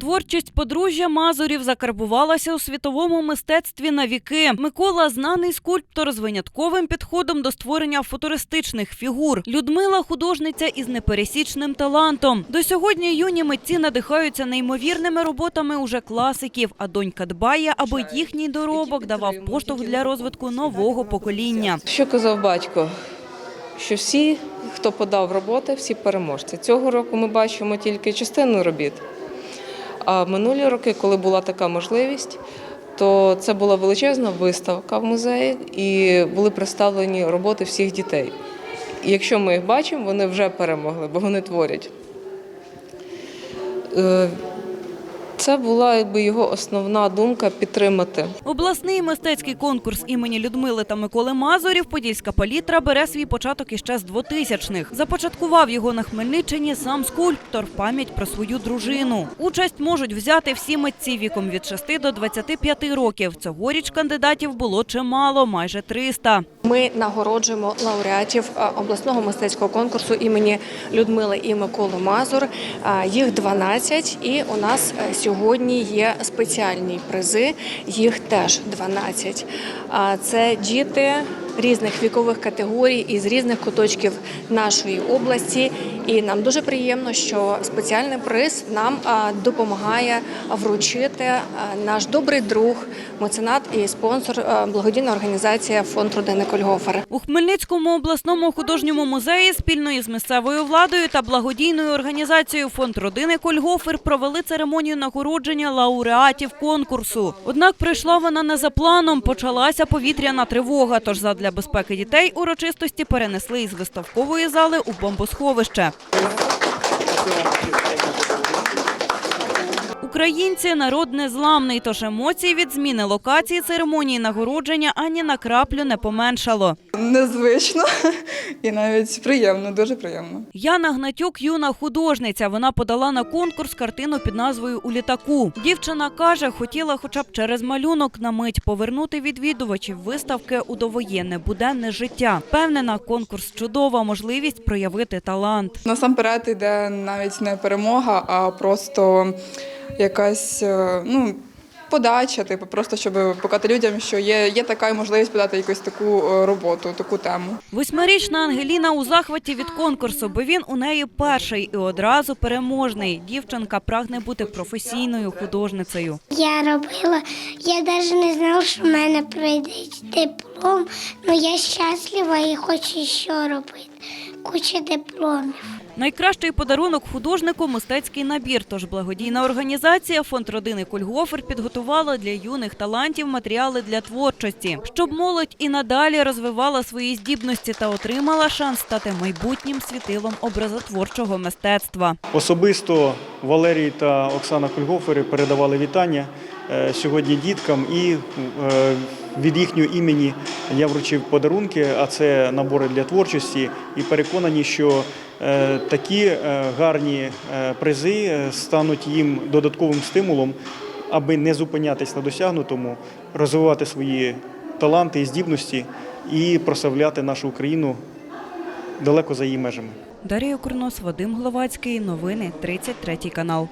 Творчість подружжя Мазурів закарбувалася у світовому мистецтві на віки. Микола знаний скульптор з винятковим підходом до створення футуристичних фігур. Людмила художниця із непересічним талантом. До сьогодні юні митці надихаються неймовірними роботами уже класиків. А донька дбає, аби їхній доробок давав поштовх для розвитку нового покоління. Що казав батько? Що всі, хто подав роботи, всі переможці. Цього року ми бачимо тільки частину робіт. А минулі роки, коли була така можливість, то це була величезна виставка в музеї і були представлені роботи всіх дітей. І якщо ми їх бачимо, вони вже перемогли, бо вони творять. Це була якби його основна думка підтримати Обласний мистецький конкурс імені Людмили та Миколи Мазурів Подільська палітра бере свій початок іще з 2000-х. Започаткував його на Хмельниччині сам скульптор в пам'ять про свою дружину. Участь можуть взяти всі митці віком від 6 до 25 років. Цьогоріч кандидатів було чимало, майже 300. Ми нагороджуємо лауреатів е, обласного мистецького конкурсу імені Людмили і Миколи Мазур. Е, Їх 12, і у нас е, сьогодні є спеціальні призи. Їх теж 12. А Це діти різних вікових категорій із різних куточків нашої області. І нам дуже приємно, що спеціальний приз нам допомагає вручити наш добрий друг, меценат і спонсор благодійна організація фонд родини Кольгофер. У Хмельницькому обласному художньому музеї спільно із місцевою владою та благодійною організацією Фонд родини Кольгофер провели церемонію нагородження лауреатів конкурсу. Однак прийшла вона не за планом. Почалася повітряна тривога. Тож задля безпеки дітей урочистості перенесли із виставкової зали у бомбосховище. Українці народ незламний, тож емоцій від зміни локації церемонії нагородження ані на краплю не поменшало. Незвично і навіть приємно, дуже приємно. Яна Гнатюк – юна художниця. Вона подала на конкурс картину під назвою «У літаку». Дівчина каже, хотіла хоча б через малюнок на мить повернути відвідувачів виставки у довоєнне буденне життя. Впевнена, конкурс – чудова можливість проявити талант. Насамперед йде навіть не перемога, а просто якась е, ну, подача, типу, просто щоб показати людям, що є, є така можливість подати якусь таку е, роботу, таку тему. Восьмирічна Ангеліна у захваті від конкурсу, бо він у неї перший і одразу переможний. Дівчинка прагне бути професійною художницею. Я робила, я навіть не знала, що в мене прийде диплом. Ну я щаслива і хочу що робити. Куча дипломів. Найкращий подарунок художнику мистецький набір. Тож благодійна організація Фонд родини Кульгофер підготувала для юних талантів матеріали для творчості, щоб молодь і надалі розвивала свої здібності та отримала шанс стати майбутнім світилом образотворчого мистецтва. Особисто Валерій та Оксана Кульгофери передавали вітання сьогодні діткам і е, від їхнього імені я вручив подарунки, а це набори для творчості. І переконані, що е, такі е, гарні е, призи е, стануть їм додатковим стимулом, аби не зупинятись на досягнутому, розвивати свої таланти і здібності і прославляти нашу Україну далеко за її межами. Дарія Курнос, Вадим Гловацький. Новини 33 канал.